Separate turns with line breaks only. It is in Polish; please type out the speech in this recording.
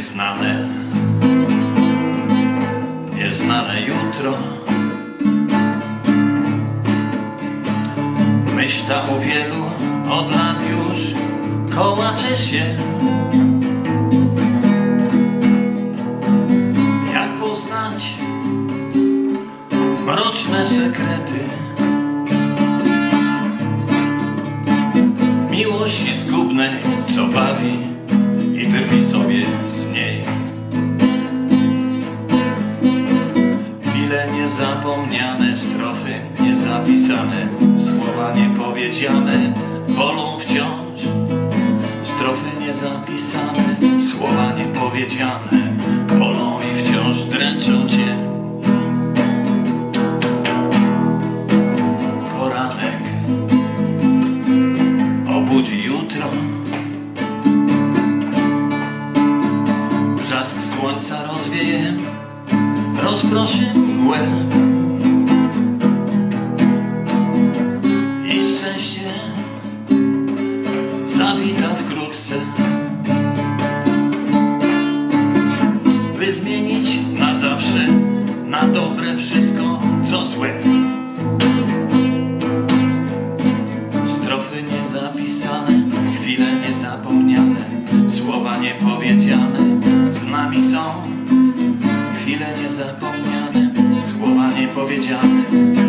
Nieznane, nieznane jutro. Myśl ta wielu od lat już kołacze się. Jak poznać mroczne sekrety miłości zgubnej, co bawi i drwi sobie z niej. Chwile niezapomniane, strofy niezapisane, słowa niepowiedziane, bolą wciąż. Niezapisane, słowa niepowiedziane, bolą i wciąż dręczą cię. Poranek obudzi jutro. Brzask słońca rozwieje, rozproszy mgłę. Zawita wkrótce, słowa